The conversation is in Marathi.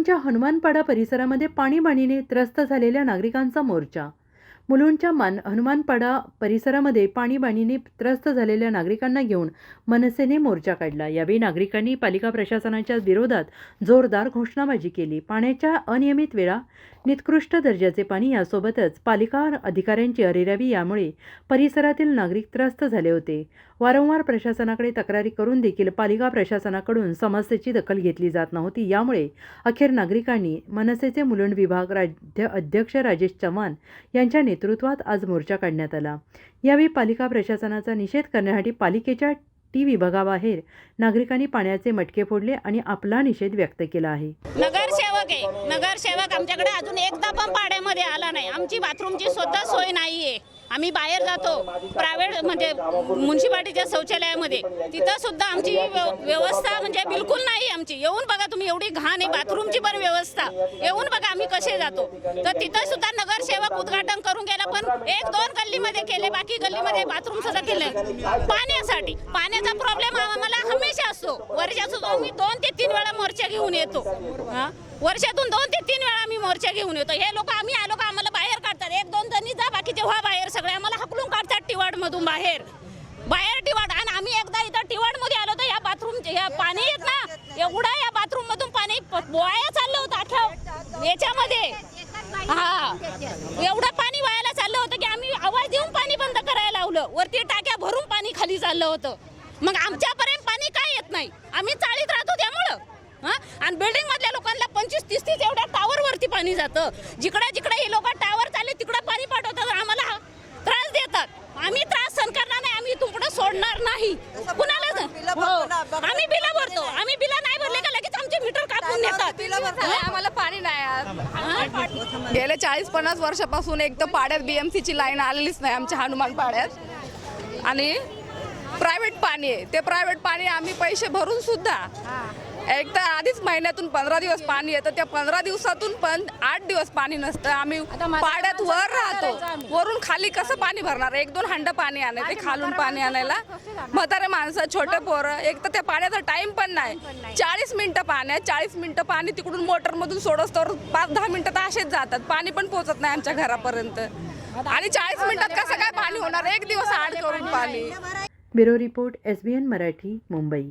मुलुंडच्या हनुमानपाडा परिसरामध्ये पाणीबाणीने त्रस्त झालेल्या नागरिकांचा मोर्चा मुलुंडच्या मान हनुमानपाडा परिसरामध्ये पाणीबाणीने त्रस्त झालेल्या नागरिकांना घेऊन मनसेने मोर्चा काढला. यावेळी नागरिकांनी पालिका प्रशासनाच्या विरोधात जोरदार घोषणाबाजी केली. पाण्याच्या अनियमित वेळा निकृष्ट दर्जाचे पाणी यासोबतच पालिका अधिकाऱ्यांची अरेरावी यामुळे परिसरातील नागरिक त्रस्त झाले होते. वारंवार प्रशासनाकडे तक्रारी करून देखील पालिका प्रशासनाकडून समस्येची दखल घेतली जात नव्हती. यामुळे अखेर नागरिकांनी मनसेचे मुलुंड विभाग राज्य अध्यक्ष राजेश चव्हाण यांच्या नेतृत्वात नेतृत्वात आज मोर्चा काढण्यात आला. यावेळी पालिका प्रशासनाचा निषेध करण्यासाठी पालिकेच्या टी विभागाबाहेर नागरिकांनी पाण्याचे मटके फोडले आणि आपला निषेध व्यक्त केला आहे. नगरसेवक आहे. नगरसेवक आमच्याकडे अजून एकदा पण पाड्यामध्ये आला नाही. आमची बाथरूमची सुद्धा सोय नाहीये. आम्ही बाहेर जातो. प्रायव्हेट म्हणजे म्युन्सिपाल्टीच्या शौचालयामध्ये. तिथं सुद्धा आमची व्यवस्था म्हणजे बिलकुल नाही आमची. येऊन बघा तुम्ही एवढी घाण आहे. बाथरूमची पण व्यवस्था. येऊन बघा आम्ही कसे जातो. तर तिथं सुद्धा नगरसेवक उद्घाटन करून गेला पण एक दोन गल्लीमध्ये केले बाकी गल्लीमध्ये बाथरूम सुद्धा केले. पाण्यासाठी. पाण्याचा प्रॉब्लेम आम्हाला हमेशा असतो. वर्षातून आम्ही दोन ते तीन वेळा मोर्चा घेऊन येतो. वर्षातून दोन ते तीन वेळा आम्ही मोर्चा घेऊन येतो. हे लोक आम्ही आलो का आम्हाला बाहेर काढतात. एक दोन जणी जा बाकीचे व्हा बाहेर सगळे आम्हाला हकलून काढतात टिवाडमधून बाहेर. बाहेर टिवाड. आणि आम्ही एकदा इथं टिवाडमध्ये आलो तर या बाथरूम ह्या पाणी येत ना एवढा या बाथरूम मधून पाणी प- चाललं होतं आठव याच्यामध्ये. हा. एवढं पाणी वाया होतं की आम्ही आवाज देऊन पाणी बंद करायला लावलं. वरती टाक्या भरून पाणी खाली चाललं होतं. मग आमच्यापर्यंत पाणी काय येत नाही? आम्ही चाळीत राहतो त्यामुळं. हा? आणि बिल्डिंग मधल्या लोकांना पंचवीस तीस तीस एवढ्या टावर वरती पाणी जातं. जिकडे जिकडे हे लोक टावर चालले तिकडे पाणी पाठवतात आम्हाला त्रास देतात. आम्ही त्रास सहन करणार नाही आम्ही पुढे सोडणार नाही. कुणाला हो. आम्ही बिल भरतो. आम्ही बिल नाही भरले का लगेच आमचे मीटर कापून नेतात. आम्हाला पाणी गेले चाळीस पन्नास वर्षापासून एक तर पाड्यात बीएमसीची लाईन आलेलीच नाही आमच्या हनुमान पाड्यात. आणि प्रायव्हेट पाणी आहे. ते प्रायव्हेट पाणी आम्ही पैसे भरून सुद्धा एक तर आधीच महिन्यातून पंधरा दिवस पाणी येतं त्या पंधरा दिवसातून पण आठ दिवस पाणी नसतं. आम्ही पाड्यात वर राहतो. वरून खाली कसं पाणी भरणार? एक दोन हंड पाणी आणायचं ते खालून पाणी आणायला. म्हातारे माणसं छोटे पोरं एक तर त्या पाण्याचा टाइम पण नाही. चाळीस मिनिटं पाणी आहे. चाळीस मिनिटं पाणी तिकडून मोटर मधून सोडस तर पाच दहा मिनिटं तर असेच जातात. पाणी पण पोहोचत नाही आमच्या घरापर्यंत. आणि चाळीस मिनिटात कसं काय पाणी होणार? एक दिवस आड करून पाणी bureau report S B N Marathi Mumbai.